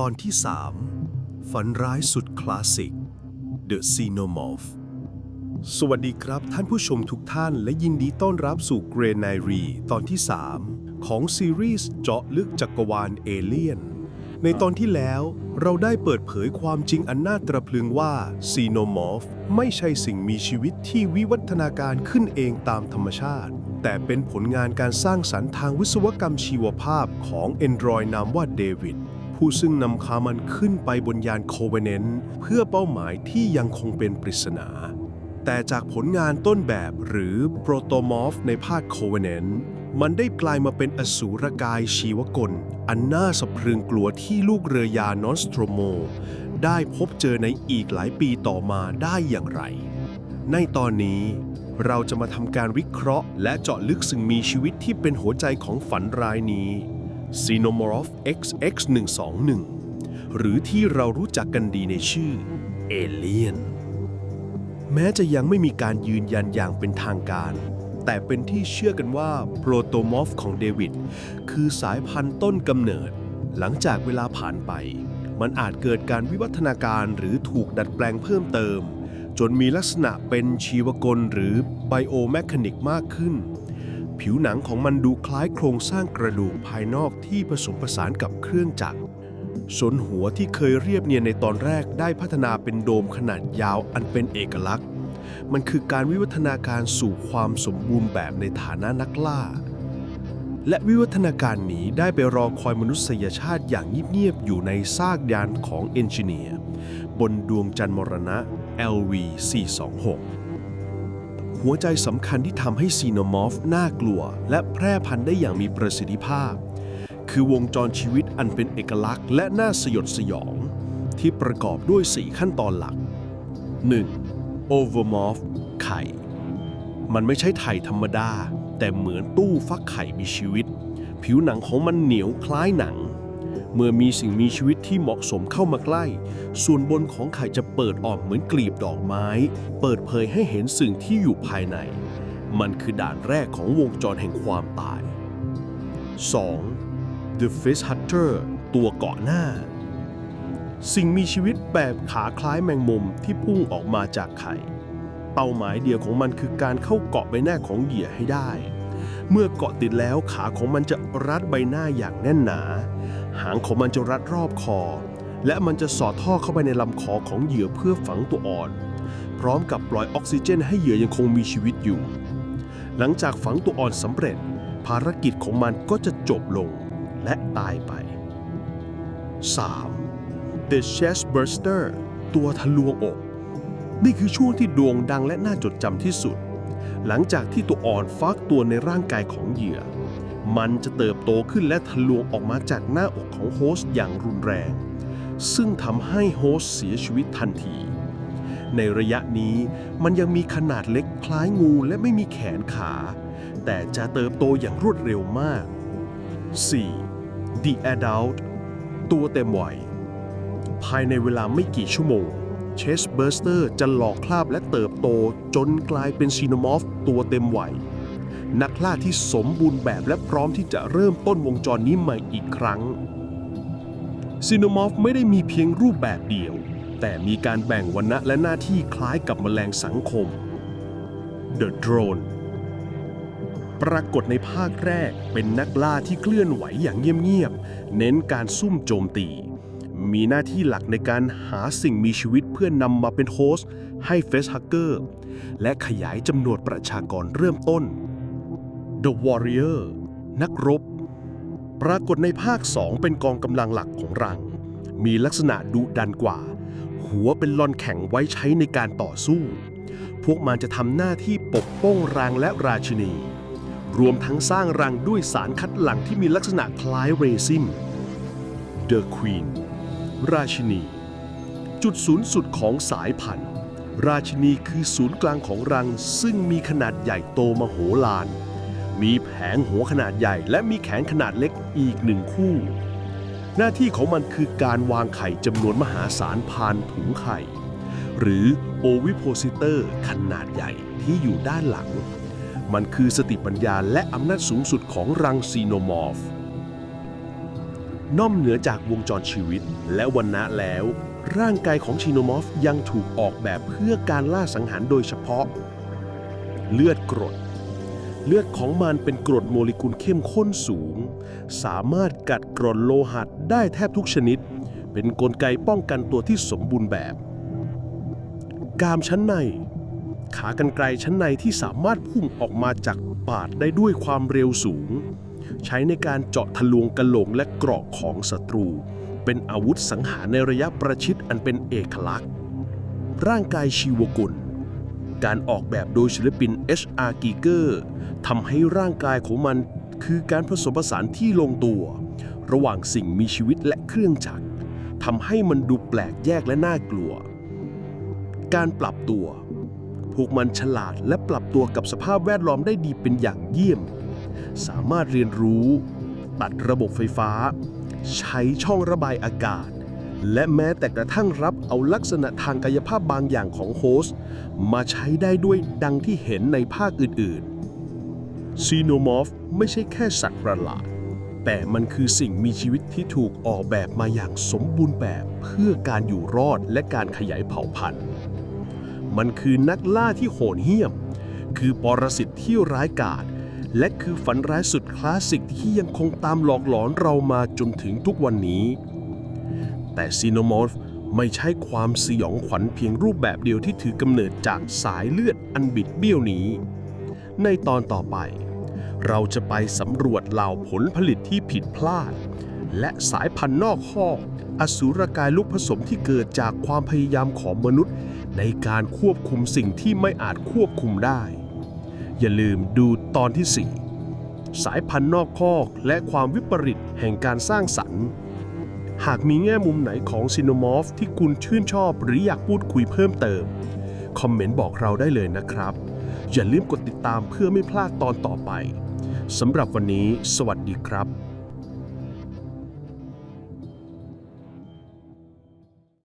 ตอนที่ 3 ฝันร้ายสุดคลาสสิก The Xenomorph สวัสดีครับท่านผู้ชมทุกท่านและยินดีต้อนรับสู่เกรน i รีตอนที่ 3 ของซีรีส์เจาะลึกจักรวาลเอเลียน ในตอนที่แล้วเราได้เปิดเผยความจริงอันน่าตระพลึงว่าซีโนมอร์ฟไม่ใช่สิ่งมีชีวิตที่วิวัฒนาการขึ้นเองตามธรรมชาติ แต่เป็นผลงานการสร้างสรรค์ทางวิศวกรรมชีวภาพของแอนดรอยนามว่าเดวิด ผู้ซึ่งนำคามันขึ้นไปบนยานโคเวเนนต์เพื่อเป้าหมายที่ยังคงเป็นปริศนา แต่จากผลงานต้นแบบหรือโปรโตมอฟในภาคโคเวเนนต์มันได้กลายมาเป็นอสูรกายชีวกล อันน่าสะพรึงกลัวที่ลูกเรือยานอสโตรโม ได้พบเจอในอีกหลายปีต่อมาได้อย่างไร ในตอนนี้เราจะมาทำการวิเคราะห์ และเจาะลึกสิ่งมีชีวิตที่เป็นหัวใจของฝันร้ายนี้ Xenomorph XX121 หรือที่เรารู้จักกันดีในชื่อเอเลียนแม้จะยังไม่มีการยืนยันอย่างเป็นทางการ แต่เป็นที่เชื่อกันว่าโปรโตมอร์ฟของเดวิดคือสายพันธุ์ต้นกำเนิด หลังจากเวลาผ่านไป มันอาจเกิดการวิวัฒนาการหรือถูกดัดแปลงเพิ่มเติม จนมีลักษณะเป็นชีวกลหรือไบโอแมคานิกมากขึ้น ผิวหนังของมันดูคล้ายโครงสร้างกระดูกภายนอกที่ผสมผสานกับเครื่องจักรส่วนหัวที่เคยเรียบเนียนในตอนแรกได้พัฒนาเป็นโดมขนาดยาวอันเป็นเอกลักษณ์ มันคือการวิวัฒนาการสู่ความสมบูรณ์แบบในฐานะนักล่า และวิวัฒนาการนี้ได้ไปรอคอยมนุษยชาติอย่างเงียบๆอยู่ในซากยานของเอนจิเนียร์บนดวงจันทร์มรณะ LV 426 หัวใจสำคัญที่ทำให้ซีโนมอร์ฟน่ากลัว และแพร่พันธุ์ได้อย่างมีประสิทธิภาพ คือวงจรชีวิตอันเป็นเอกลักษณ์และน่าสยดสยอง ที่ประกอบด้วย 4 ขั้นตอนหลัก 1. Overmorph ไข่ มันไม่ใช่ไข่ธรรมดา แต่เหมือนตู้ฟักไข่มีชีวิต ผิวหนังของมันเหนียวคล้ายหนัง เมื่อมีสิ่งมีชีวิตที่เหมาะสมเข้ามาใกล้ ส่วนบนของไข่จะเปิดออกเหมือนกลีบดอกไม้ เปิดเผยให้เห็นสิ่งที่อยู่ภายใน มันคือด่านแรกของวงจรแห่งความตาย 2. The Face Hunter ตัวเกาะหน้า สิ่งมีชีวิตแบบขาคล้ายแมงมุมที่พุ่งออกมาจากไข่ เป้าหมายเดียวของมันคือการเข้าเกาะใบหน้าของเหยื่อให้ได้ เมื่อเกาะติดแล้วขาของมันจะรัดใบหน้าอย่างแน่นหนา หางของมันจะรัดรอบคอ และมันจะสอดท่อเข้าไปในลำคอของเหยื่อเพื่อฝังตัวอ่อน พร้อมกับปล่อยออกซิเจนให้เหยื่อยังคงมีชีวิตอยู่ หลังจากฝังตัวอ่อนสำเร็จ ภารกิจของมันก็จะจบลงและตายไป 3. The Chest Burster ตัวทะลวงอก นี่คือช่วงที่โด่งดังและน่าจดจำที่สุด หลังจากที่ตัวอ่อนฟักตัวในร่างกายของเหยื่อ มันจะเติบโตขึ้นและทะลวงออกมาจากหน้าอกของโฮสต์อย่างรุนแรง ซึ่งทำให้โฮสต์เสียชีวิตทันที ในระยะนี้มันยังมีขนาดเล็กคล้ายงูและไม่มีแขนขา แต่จะเติบโตอย่างรวดเร็วมาก 4. The Adult ตัวเต็มวัยภายในเวลาไม่กี่ชั่วโมงเชสเบอร์สเตอร์จะหลอกคราบและเติบโตจนกลายเป็นซีโนมอฟตัวเต็มวัย นักล่าที่สมบูรณ์แบบและพร้อมที่จะเริ่มต้นวงจรนี้ใหม่อีกครั้งซีโนมอฟไม่ได้มีเพียงรูปแบบเดียว แต่มีการแบ่งวรรณะและหน้าที่คล้ายกับแมลงสังคม The Drone ปรากฏในภาคแรกเป็นนักล่าที่เคลื่อนไหวอย่างเงียบๆ เน้นการซุ่มโจมตี มีหน้าที่หลักในการหาสิ่งมีชีวิตเพื่อนำมาเป็นโฮสต์ให้เฟสฮักเกอร์ และขยายจำนวนประชากรเริ่มต้น The Warrior นักรบ ปรากฏในภาค 2 เป็นกองกำลังหลักของรัง มีลักษณะดุดันกว่า หัวเป็นลอนแข็งไว้ใช้ในการต่อสู้ พวกมันจะทำหน้าที่ปกป้องรังและราชินี รวมทั้งสร้างรังด้วยสารคัดหลั่งที่มีลักษณะคล้ายเรซิน The Queen ราชินี จุดศูนย์สุดของสายพันธุ์ ราชินีคือศูนย์กลางของรังซึ่งมีขนาดใหญ่โตมโหฬาร มีแผงหัวขนาดใหญ่ และมีแขนขนาดเล็กอีกหนึ่งคู่ หน้าที่ของมันคือการวางไข่จำนวนมหาศาลผ่านถุงไข่ หรือโอวิโพซิเตอร์ขนาดใหญ่ที่อยู่ด้านหลัง มันคือสติปัญญาและอำนาจสูงสุดของรังซีโนมอร์ฟนอกเหนือจากวงจรชีวิตและวันนะแล้ว ร่างกายของชิโนมอฟยังถูกออกแบบเพื่อการล่าสังหารโดยเฉพาะ เลือดกรด เลือดของมันเป็นกรดโมเลกุลเข้มข้นสูง สามารถกัดกร่อนโลหัสได้แทบทุกชนิด เป็นนกลไกป้องกันตัวที่สมบูรณ์แบบ กามชั้นใน ขากรรไกรชั้นในที่สามารถพุ่งออกมาจากปาดได้ด้วยความเร็วสูง ใช้ในการเจาะทะลวงกระโหลกและเกราะของศัตรู เป็นอาวุธสังหารในระยะประชิดอันเป็นเอกลักษณ์ ร่างกายชีวกุล การออกแบบโดยศิลปิน H.R. Giger ทำให้ร่างกายของมันคือการผสมผสานที่ลงตัว ระหว่างสิ่งมีชีวิตและเครื่องจักรทำให้มันดูแปลกแยกและน่ากลัว การปรับตัว พวกมันฉลาดและปรับตัวกับสภาพแวดล้อมได้ดีเป็นอย่างเยี่ยม สามารถเรียนรู้ ตัดระบบไฟฟ้า ใช้ช่องระบายอากาศ และแม้แต่กระทั่งรับเอาลักษณะทางกายภาพบางอย่างของโฮสต์มาใช้ได้ด้วยดังที่เห็นในภาคอื่นๆซีโนมอร์ฟไม่ใช่แค่สัตว์ประหลาด แต่มันคือสิ่งมีชีวิตที่ถูกออกแบบมาอย่างสมบูรณ์แบบเพื่อการอยู่รอดและการขยายเผ่าพันธุ์ มันคือนักล่าที่โหดเหี้ยม คือปรสิตที่ร้ายกาจและคือฝันร้ายสุดคลาสสิกที่ยังคงตามหลอกหลอนเรามาจนถึงทุกวันนี้ แต่ซีโนมอร์ฟไม่ใช่ความสยองขวัญเพียงรูปแบบเดียวที่ถือกำเนิดจากสายเลือดอันบิดเบี้ยวนี้ ในตอนต่อไป เราจะไปสำรวจเหล่าผลผลิตที่ผิดพลาด และสายพันธุ์นอกข้ออสูรกายลูกผสมที่เกิดจากความพยายามของมนุษย์ ในการควบคุมสิ่งที่ไม่อาจควบคุมได้ อย่าลืมดูตอนที่ 4 สายพันธุ์นอกคอกและความวิปริตแห่งการสร้างสรรค์ หากมีแง่มุมไหนของซินโนมอฟที่คุณชื่นชอบหรืออยากพูดคุยเพิ่มเติม คอมเมนต์บอกเราได้เลยนะครับ อย่าลืมกดติดตามเพื่อไม่พลาดตอนต่อไปสำหรับวันนี้ สวัสดีครับ